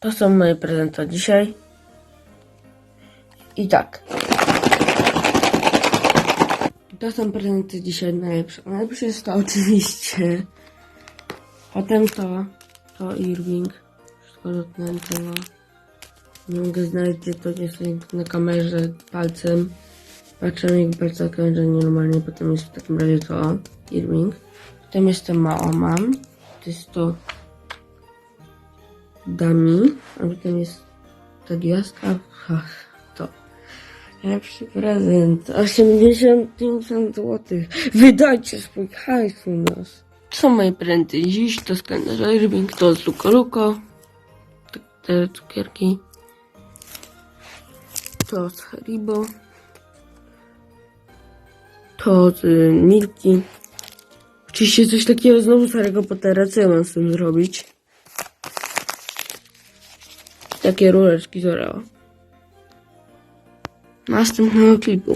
To są moje prezenty dzisiaj. I tak. To są prezenty dzisiaj najlepsze. Najlepsze jest to oczywiście. Potem to, to Irving. Wszystko dotknięte, no. Nie mogę znaleźć, gdzie to jest na kamerze palcem. Patrzę jak bardzo krężę normalnie. Potem jest w takim razie to Irving. Potem jest to Maoman. To jest to Dami. A potem jest ta gwiazdka. To. Lepszy prezent. 85 zł. Wydajcie swój hajs u nas. Są moje prezenty dziś. To kalendarza Irving. To z Luko Luko. Te- cukierki. To z Haribo. To z y, Milki. Oczywiście coś takiego znowu z Harry'ego Pottera. Co ja mam z tym zrobić? Takie rureczki z Oreo. Następnego klipu.